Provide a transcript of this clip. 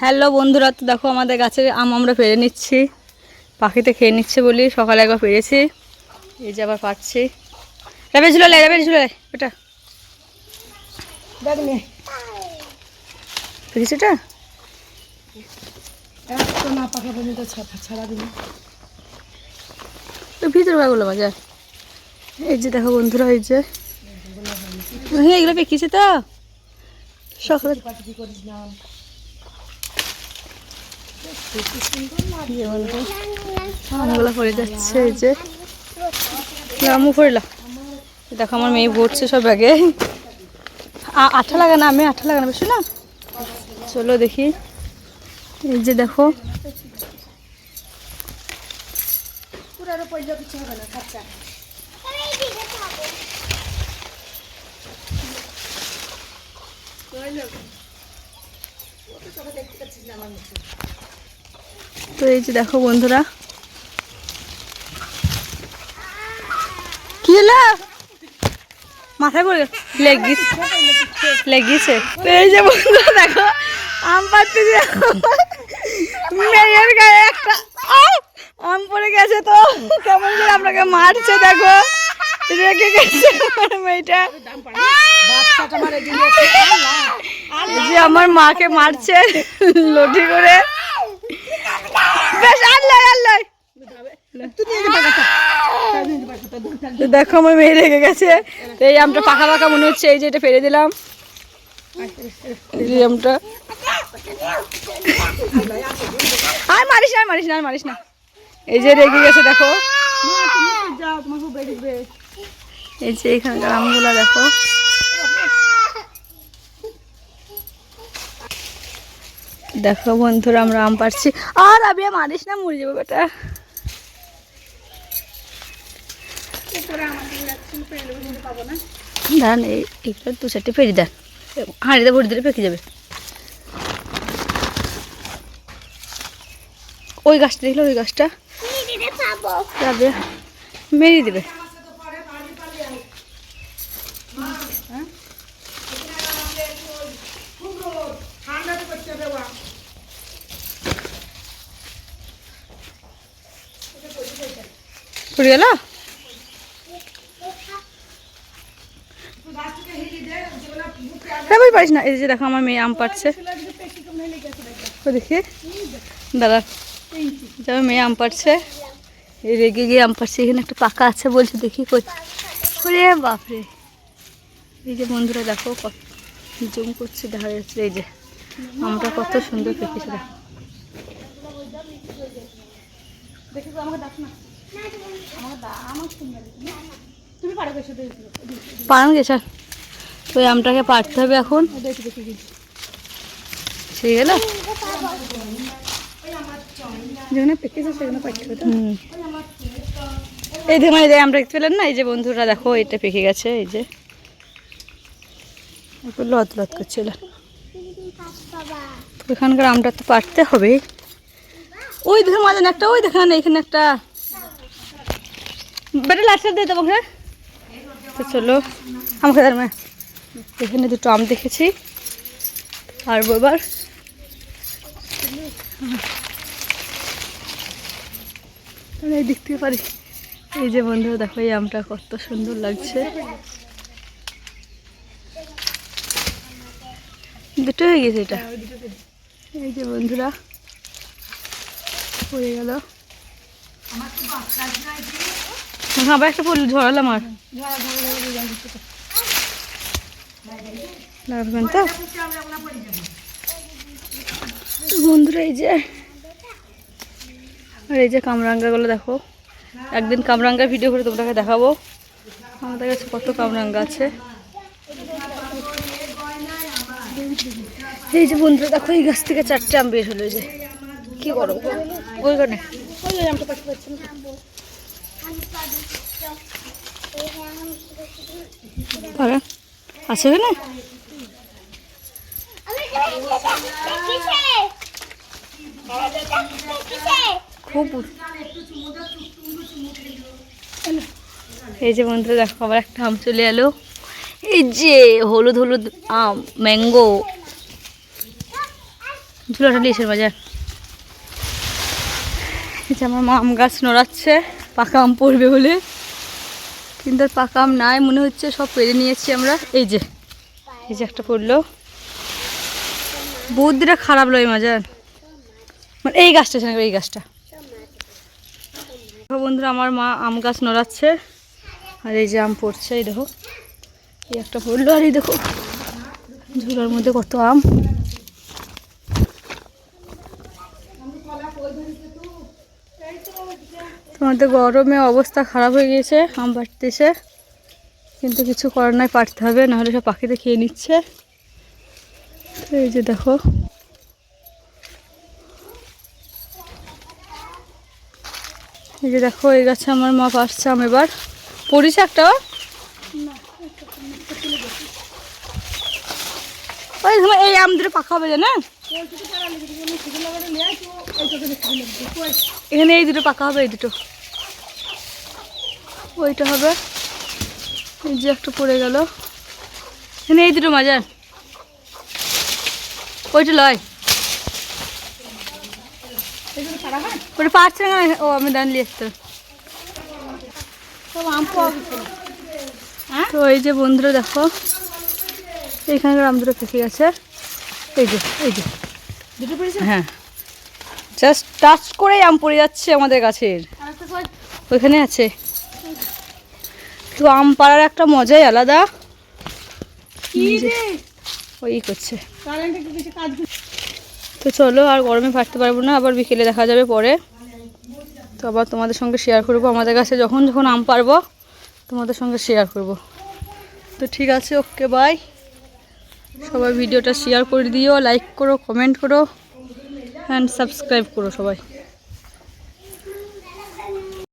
Hello বন্ধুরা তো দেখো আমাদের গাছের আম আমরা পেরে নিচ্ছি। পাখিতে খেয়ে নিচ্ছে বলি সকালে একবার পেরেছি। এই যে আবার পাচ্ছি। রেবে ঝুলে রে রেবে ঝুলে এটা দেখ নে। পেরেছি এটা ভিতরে বাজার। এই যে দেখো বন্ধুরা এই যে। হ্যাঁ এগুলো পেকিছে তো। সকালে পাটি করিস না এই যে বন্ধু আমগুলো পড়ে যাচ্ছে এই যে। দেখো, আমার মেয়ে ভরছে সব ব্যাগে আ- আঠা লাগানো, আমি আঠা লাগানো বেশি না? চলো দেখি। এই যে দেখো। না খরচা তো এই যে দেখো বন্ধুরা। কি হলো? মাথায় পড়ে লেগিস লেগিছে তো এই যে বন্ধুরা দেখো আম দেখো মেয়ের গায়ে একটা আম পড়ে গেছে তো। কেমন করে আপনাকে মারছে দেখো। রেখে গেছে আমার মেয়েটা। যে আমার মাকে মারছে লঠি করে বেশ আল্লাহ আল্লাহ তো দেখো আমার মেয়ে রেগে গেছে। তো এই আমটা পাকা পাকা মনে হচ্ছে এই যে এটা ফেলে দিলাম। এই আমটা। আর মারিস না মারিস না আর মারিস না। এই যে রেগে গেছে দেখো। এই যে এখানকার আমগুলো দেখো। দেখো বন্ধুরা, আমরা আম পারছি আর আমি মারিস না, মরে যাব বেটা। এই এইগুলো দু চারটে ফেরি দেন। হাঁড়িতে ভরে দিলে পেকে যাবে। ওই গাছটা দেখলে, ওই গাছটা? যাবে। মেরিয়ে দেবে। পড়ে গেল হ্যাঁ ভাই, পারিস না। এই যে দেখো, আমার মেয়ে আম পাচ্ছে ও দেখি। দাদা যাবে মেয়ে আম এই রেগে গিয়ে আম পাচ্ছে এখানে একটা পাকা আছে বলছে, দেখি কই। বাপরে। এই যে বন্ধুরা, দেখো কত জুম করছে, দেখা যাচ্ছে। এই যে, আমটা কত সুন্দর পেকেছে দেখো দেখি আমাকে ডাক না। আমাকে দা আমার সুন্দর পারো বেশি দেখি তো এই আমটাকে পারতে হবে এখন। সেই গেল যেখানে পেকেছে সেখানে পাইতে হুম। এই দেখুন এই যে আমরা দেখতে পেলেন না? এই যে বন্ধুরা দেখো এটা পেকে গেছে এই যে। লত লত করছিল এখানকার আমটা তো পারতে হবে ওই দেখে মাঝে একটা ওই দেখেন এখানে একটা বেটা লাস্টার দিয়ে দেবো হ্যাঁ? তো চলো আমাকে দাঁড় এখানে দুটো আম দেখেছি। আর এবার এই থেকে পারি। এই যে বন্ধুরা দেখো এই আমটা কত সুন্দর লাগছে। দুটো হয়ে গেছে এটা। এই যে বন্ধুরা পড়ে গেল। হ্যাঁ, আবার একটা পড়ল ঝরালাম আর তো? বন্ধুরা, এই যে আর এই যে কামরাঙ্গাগুলো দেখো। একদিন কামরাঙ্গার ভিডিও করে তোমাকে দেখাবো। আমাদের কাছে কত কামরাঙ্গা আছে। এই যে বন্ধুরা, দেখো, এই গাছ থেকে চারটে আম বের হলো যে। কি করো ওই ওই আমটা পাখি পাচ্ছি আছে এখানে? খুব এই যে বন্ধুরা, দেখো আবার একটা আম চলে এলো। এই যে হলুদ হলুদ আম, ম্যাঙ্গো। ঝুলাটা নিয়েছে বাজার এই যে আমার মা আম গাছ নড়াচ্ছে। পাকা আম পড়বে বলে। কিন্তু আর পাকা আম নাই মনে হচ্ছে সব পেরে নিয়েছি আমরা। এই যে এই যে একটা পড়ল। বুদ্ধিটা খারাপ লয় মাজার মানে এই গাছটা আছে না, এই গাছটা। বন্ধুরা আমার মা আম গাছ নড়াচ্ছে। আর এই যে আম পড়ছে এই দেখো। এই একটা পড়ল আর এই দেখো ঝুলার মধ্যে কত আম। তোমাদের গরমে অবস্থা খারাপ হয়ে গিয়েছে, আম পাড়তেছে কিন্তু কিছু করার নাই, পারতে হবে, নাহলে সব পাখিতে খেয়ে নিচ্ছে। এই যে দেখো। এই যে দেখো, এই গাছে আমার মা পারছে আম এবার। পড়িছে একটা? ওই সময় এই আম দুটো পাকা হবে জানা? এখানে এই দুটো পাকা হবে, এই দুটো। ওইটা হবে। এই যে একটা পড়ে গেল। এখানে এই দুটো মাজার। ওইটা লয়। ওটা পারছে না ও, আমি দান নিয়ে আসতে তো এই যে বন্ধুরা দেখো এইখানকার আম দুটো পেকে গেছে এই যে এই যে। দুটো পেরেছে হ্যাঁ। জাস্ট টাচ করেই আম পড়ে যাচ্ছে আমাদের গাছের। ওইখানে আছে। তো আম পাড়ার একটা মজাই আলাদা। ওই করছে। তো চলো আর গরমে পারতে পারব না আবার বিকেলে দেখা যাবে পরে। তো আবার তোমাদের সঙ্গে শেয়ার করব। আমাদের কাছে যখন যখন আম পারব তোমাদের সঙ্গে শেয়ার করব। তো ঠিক আছে ওকে বাই সবাই ভিডিওটা শেয়ার করে দিও লাইক করো কমেন্ট করো অ্যান্ড সাবস্ক্রাইব করো সবাই।